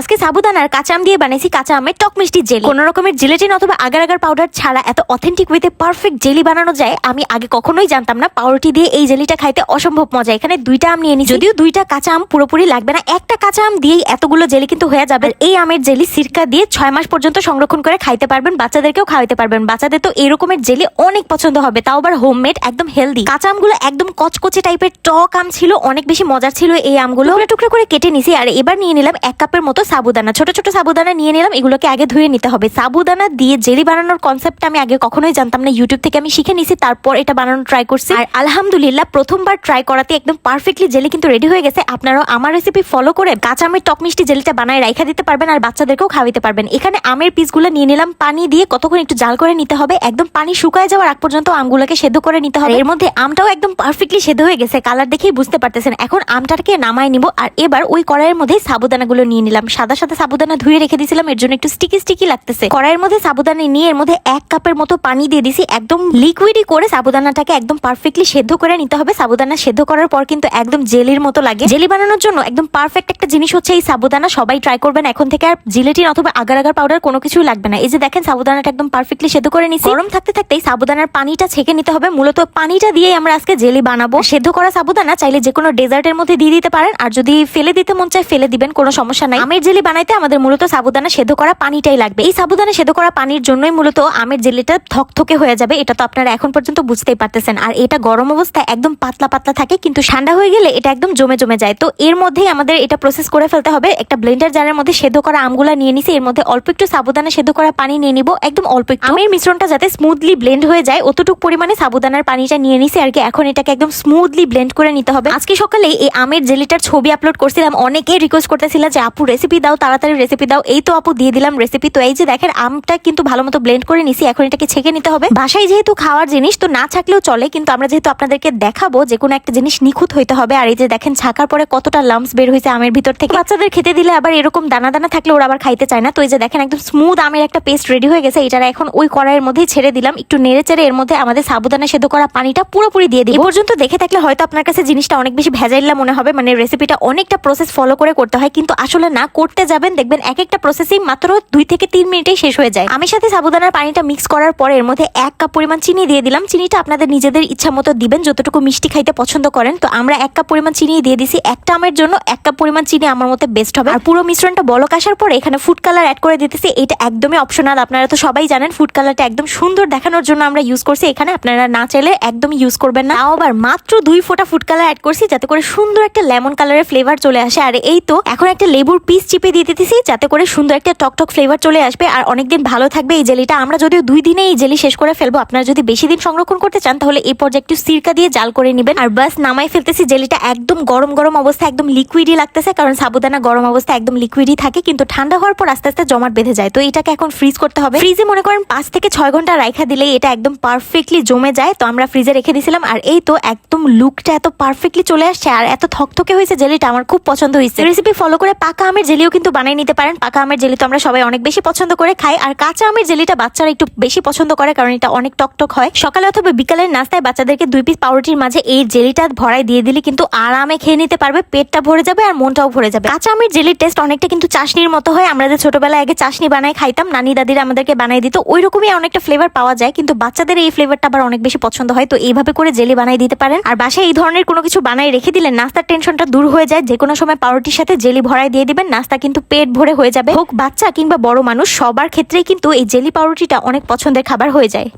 আজকে সাবুদানার কাঁচা আম দিয়ে বানিয়েছি কাঁচা আমের টক মিষ্টি জেলি। কোনো রকমের জিলেটিন অথবা আগার আগার পাউডার ছাড়া এত অথেন্টিক ওয়েতে পারফেক্ট জেলি বানানো যায়, আমি আগে কখনোই জানতাম না পাউরুটি দিয়ে এই জেলিটা খাইতে অসম্ভব মজা। এখানে দুইটা আম নিয়ে নিই যদিও দুইটা কাঁচা আম পুরোপুরি লাগবে না, একটা কাঁচা আম দিয়েই এতগুলো জেলি কিন্তু হয়ে যাবে। এই আমের জেলি সিরকা দিয়ে ছয় মাস পর্যন্ত সংরক্ষণ করে খাইতে পারবেন, বাচ্চাদেরকেও খাওয়াতে পারবেন। বাচ্চাদের তো এরকমের জেলি অনেক পছন্দ হবে, তাও আবার হোমমেড একদম হেলদি কাঁচা আমগুলো একদম কচকচে টাইপের টক আম ছিল, অনেক বেশি মজার ছিল এই আমগুলো। টুকরা টুকরা করে কেটে নিছি, আর এবার নিয়ে নিলাম এক কাপের মতো সাবুদানা, ছোট ছোট সাবুদানা নিয়ে নিলাম, এগুলোকে আগে ধুয়ে নিতে হবে। সাবুদানা দিয়ে জেলি বানানোর কনসেপ্টটা আমি আগে কখনোই জানতাম না ইউটিউব থেকে আমি শিখে নিছি, তারপর এটা বানানো ট্রাই করছি। আর আলহামদুলিল্লাহ, প্রথমবার ট্রাই করাতে একদম পারফেক্টলি জেলি কিন্তু রেডি হয়ে গেছে। আপনারাও আমার রেসিপি ফলো করে কাঁচা আমের টক মিষ্টি জেলিটা বানায় রাইখা দিতে পারবেন আর বাচ্চাদেরকেও খাওয়াতে পারবেন। এখানে আমের পিসগুলো নিয়ে নিলাম, পানি দিয়ে কতক্ষণ একটু জাল করে নিতে হবে, একদম পানি শুকায় যাওয়ার আগ পর্যন্ত আমগুলোকে সেদ্ধ করে নিতে হবে। এর মধ্যে আমটাও একদম পারফেক্টলি সেদ্ধ হয়ে গেছে কালার দেখেই বুঝতে পারতেছেন। এখন আমটাকে নামায় নিব, আর এবার ওই কড়াইয়ের মধ্যে সাবুদানাগুলো নিয়ে নিলাম। সাদা সাদা সাবুদানা ধুয়ে রেখে দিয়েছিলাম, এর জন্য একটু স্টিকি স্টিকি লাগতেছে। কড়াইয়ের মধ্যে সাবুদানা নিয়ে এর মধ্যে এক কাপের মতো পানি দিয়ে দিছি, একদম লিকুইডই করে সাবুদানাটাকে একদম পারফেক্টলি সেদ্ধ করে নিতে হবে। সাবুদানা সেদ্ধ করার পর কিন্তু একদম জেলির মতো লাগে। জেলি বানানোর জন্য একদম পারফেক্ট একটা জিনিস হচ্ছে এই সাবুদানা, সবাই ট্রাই করবেন। এখন থেকে আর জিলেটিন অথবা আগার আগার পাউডার কোনো কিছুই লাগবে না। এই যে দেখেন সাবুদানাটা একদম পারফেক্টলি সেদ্ধ করে নিচ্ছি গরম থাকতে থাকতেই সাবুদানার পানিটা ছেঁকে নিতে হবে। মূলত পানিটা দিয়েই আমরা আজকে জেলি বানাবো। সেদ্ধ করা সাবুদানা চাইলে যে কোনো ডেজার্টের মধ্যে দিয়ে দিতে পারেন। আর যদি ফেলে দিতে মন চায়, ফেলে দিবেন, কোনো সমস্যা নাই। আমের জেলি বানাইতে আমাদের মূলত সাবুদানা সেদ্ধ করা পানিটাই লাগবে। এই সাবুদানা সেদ্ধ করা পানির জন্যই মূলত আমের জেলিটা থকথকে হয়ে যাবে, এটা তো আপনারা এখন পর্যন্ত বুঝতেই পারতেছেন। আর এটা গরম অবস্থায় একদম পাতলা পাতলা থাকে, কিন্তু ঠান্ডা হয়ে গেলে এটা একদম জমে জমে যায়। তো এর মধ্যেই আমাদের এটা প্রসেস করে ফেলতে হবে, একটা ব্লেন্ডার জারের মধ্যে সেদ্ধ করা আমগুলা নিয়ে নিছি, এর মধ্যে অল্প একটু সাবুদানা সেদ্ধ করা পানি নিয়ে নিব, একদম অল্প একটু। আমের মিশ্রণটা যাতে স্মুথলি ব্লেন্ড হয়ে যায়, অতটুক পরিমাণে সাবুদানার পানিটা নিয়ে নিছি, আর কি এখন এটাকে একদম স্মুথলি ব্লেন্ড করে নিতে হবে। আজকে সকালে এই আমের জেলিটার ছবি আপলোড করছিলাম, অনেকেই রিকোয়েস্ট করতেছিল যে, আপু রেসিপি দাও, তাড়াতাড়ি রেসিপি দাও। এই তো আপু, দিয়ে দিলাম রেসিপি তো এই যে দেখেন, আমটা কিন্তু ভালো মতো ব্লেন্ড করে নিছি, এখন এটাকে ছেঁকে নিতে হবে। বাসায় যেহেতু খাওয়ার জিনিস, তো না ছাকলেও চলে, কিন্তু আমরা যেহেতু আপনাদেরকে দেখাবো, যে কোনো একটা জিনিস নিখুঁত হইতে হবে। আর এই যে দেখেন, ছাকার পরে কতটা লাম্পস বের হয়েছে আমের ভিতর থেকে। বাচ্চাদের খেতে দিলে আবার এরকম দানা দানা থাকলে ওরা আবার খাইতে চায় না। তো এই যে দেখেন, একদম স্মুথ আমের একটা পেস্ট রেডি হয়ে গেছে। এটা এখন ওই কড়াইয়ের মধ্যেই ছেড়ে দিলাম। একটু নেড়ে চেড়ে এর মধ্যে আমাদের সাবুদানা সেদ্ধ করা পানিটা পুরোপুরি দিয়ে দিই পর্যন্ত দেখে থাকলে হয়তো আপনার কাছে জিনিসটা অনেক বেশি ভেজাইলা মনে হবে। মানে রেসিপিটা অনেকটা প্রসেস ফলো করে করতে হয়। কিন্তু আসলে না করতে যাবেন, দেখবেন এক একটা প্রসেসই মাত্র দুই থেকে তিন মিনিটেই শেষ হয়ে যায়। আমি সাথে সাবুদানার পানিটা মিক্স করার পরে এর মধ্যে এক কাপ পরিমাণ চিনি দিয়ে দিলাম। চিনিটা আপনাদের নিজেদের ইচ্ছা মতো দিবেন, যতটুকু মিষ্টি খাইতে পছন্দ করেন। তো আমরা এক কাপ পরিমাণ চিনি দিয়ে দিছি। একটা আমের জন্য এক কাপ পরিমাণ চিনি আমার মতে বেস্ট হবে। আর পুরো মিশ্রণটা বলক আসার পরে এখানে ফুড কালার অ্যাড করে দিতেছি। এটা একদমই অপশনাল আপনারা তো সবাই জানেন ফুড কালারটা একদম সুন্দর দেখানোর জন্য আমরা ইউজ করছি এখানে। আপনারা না চাইলে একদমই ইউজ করবেন না। তাও আবার মাত্র দুই ফোঁটা ফুড কালার অ্যাড করছি, যাতে করে সুন্দর একটা লেমন কালারের ফ্লেভার চলে আসে। আর এই তো, এখন একটা লেবুর পিস চিপে দিয়ে দিতেছি যাতে করে সুন্দর একটা টক টক ফ্লেভার চলে আসবে। আর অনেকদিন ভালো থাকবে এই জেলিটা। আমরা যদিও দুই দিনে এই জেলি শেষ করে ফেলব, আপনারা যদি বেশি দিন সংরক্ষণ করতে চান, তাহলে এই পর্যায়ে একটু সিরকা দিয়ে জাল করে নেবেন। আর বাস নামাই ফেলতেছি, জেলিটা একদম গরম গরম অবস্থা একদম লিকুইডই লাগতেছে, কারণ সাবুদানা গরম অবস্থা একদম লিকুইডই থাকে, কিন্তু ঠান্ডা হওয়ার পর আস্তে আস্তে জমাট বেঁধে যায়। তো এটাকে এখন ফ্রিজ করতে হবে। ফ্রিজে মনে করেন পাঁচ থেকে ছয় ঘণ্টা রাখা দিলে এটা একদম পারফেক্টলি জমে যায়। তো আমরা ফ্রিজে রেখে দিয়েছিলাম আর এই তো একদম লুকটা এত পারফেক্টলি চলে আসছে, আর এত থকথকে হয়েছে জেলিটা, আমার খুব পছন্দ হয়েছে। রেসিপি ফলো করে পাকা আমের জেলিও কিন্তু বানিয়ে নিতে পারেন। পাকা আমের জেলি তো আমরা সবাই অনেক বেশি পছন্দ করে খাই। আর কাঁচা আমের জেলিটা বাচ্চারা একটু বেশি পছন্দ করে কারণ এটা অনেক টকটক হয়। সকালে অথবা বিকালের নাস্তায় বাচ্চাদেরকে দুই পিস পাউরুটির মাঝে এই জেলিটা ভরাই দিয়ে দিলে কিন্তু আরামে খেয়ে নিতে পারবে, পেটটা ভরে যাবে আর মনটাও ভরে যাবে। কাঁচা আমের জেলির টেস্ট অনেকটা কিন্তু চাশনির মতো হয়। আমরা যে ছোটবেলায় আগে চাশনি বানাই খাইতাম, নানি দাদিরা আমাদেরকে বানাই দিত ওই রকমই অনেকটা ফ্লেভার পাওয়া যায়। কিন্তু বাচ্চাদের এই ফ্লেভারটা আবার অনেক বেশি পছন্দ হয়। তো এইভাবে করে জেলি বানাই দিতে পারেন। আর বাসায় এই ধরনের কোনো কিছু বানাই রেখে দিলে নাস্তার টেনশনটা দূর হয়ে যায়। যে কোনো সময় পাউরুটির সাথে জেলি ভরাই দিয়ে দিবেন নাস্তা কিন্তু পেট ভরে হয়ে যাবে। হোক, বাচ্চা কিংবা বড় মানুষ, সবার ক্ষেত্রেই কিন্তু এই জেলি পাউরুটিটা অনেক পছন্দের খাবার হয়ে যায়।